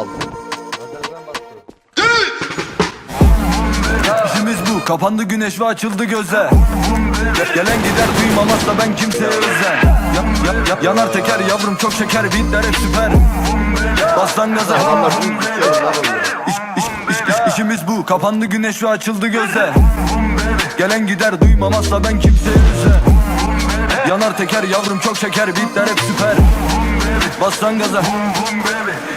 aldım. İşimiz bu. Kapandı güneş ve açıldı gözler. Gelen gider duymamazsa ben kimseye özen yap, yap, yap, Yanar teker yavrum çok şeker. Beatler hep süper. Bastan gaza. İş, iş, iş, iş, İşimiz bu. Kapandı güneş ve açıldı gözler Gelen gider duymamazsa ben kimseye özen Yanar teker yavrum çok şeker. Beatler hep süper. Bastan gaza.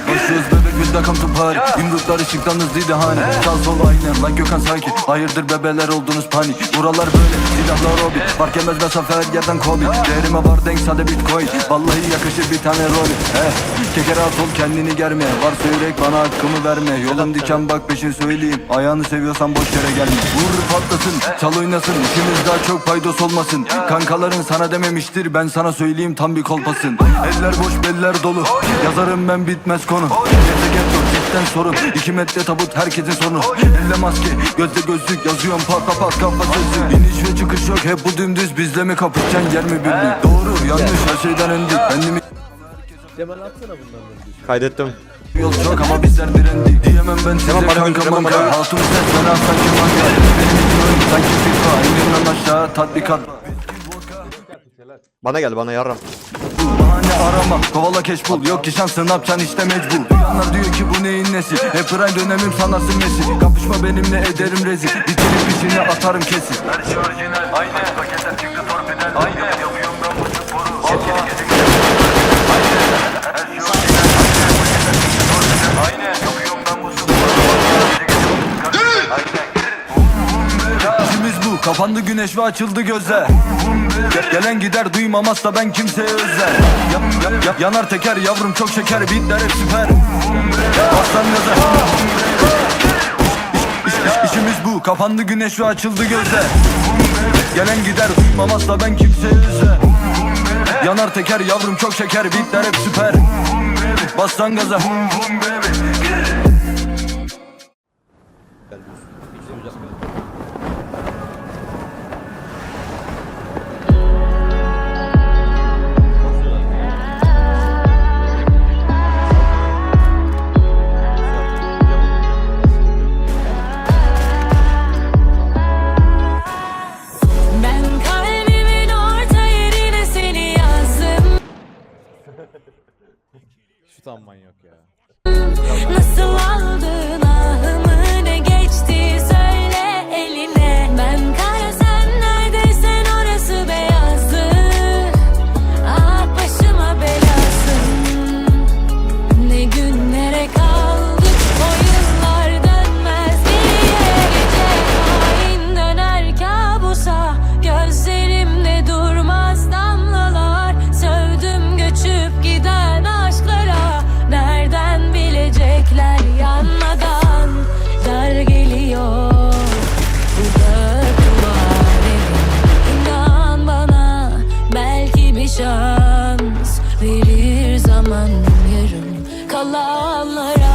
Koşuyoruz bebek biz de come to party. Yumruklar ışıktan hızlıydı hani Sağ sol aynı lan Gökhan sanki Hayırdır bebeler oldunuz panik Buralar böyle silahlar hobi. Fark etmez mesafe her yerden kobi. Değerime var denk sade bitcoin. Vallahi yakışır bir tane rolü eh. Keker at ol kendini germe. Varsa yürek bana hakkımı verme. Yolun diken bak peşin söyleyeyim. Ayağını seviyorsan boş yere gelme. Vur patlasın çal oynasın. İkimiz daha çok paydos olmasın. Kankaların sana dememiştir Ben sana söyleyeyim tam bir kolpasın. Eller boş beller dolu. Yazarım ben bitmez konu. Gezegen dur cidden sorun. İki metre tabut herkesin sonu Elle maske gözde gözlük Yazıyorum. Pat pat kafa sözlük İniş ve çıkış yok hep bu dümdüz. Bizle mi kapışacaksın yer mi birlik? Doğru yanlış her şeyden öndik Kendimi Cemal atsana bunlardan bir. Kaydettim. Yol çok ama bizler direndik Diyemem ben size Tamam, kanka tamam, manka Hatun ses ben az sanki manga Benim için oyun sanki FIFA İninden aşağı tatbikat. Bana gel bana yarram. Bahane arama kovala keş bul. Yok ki şansın yapacaksın işte mecbur. Duyanlar diyor ki bu neyin nesi? Hep prime dönemim sanarsın Messi Kapışma benimle ederim rezil. Bitirip içine atarım kesin. Her şey orijinal aynı kapandı güneş ve açıldı gözler Ge- Gelen gider duymamazsa ben kimseye özel ya, ya, ya- Yanar teker yavrum çok şeker Beatler hep süper. Aslan iş- İşimiz bu. Kapandı güneş ve açıldı gözler Gelen gider duymamazsa ben kimseye özel Yanar teker yavrum çok şeker Beatler hep süper. Bastan gaza tam manyak ya. Nasıl aldın? şans verir zaman yarım kalanlara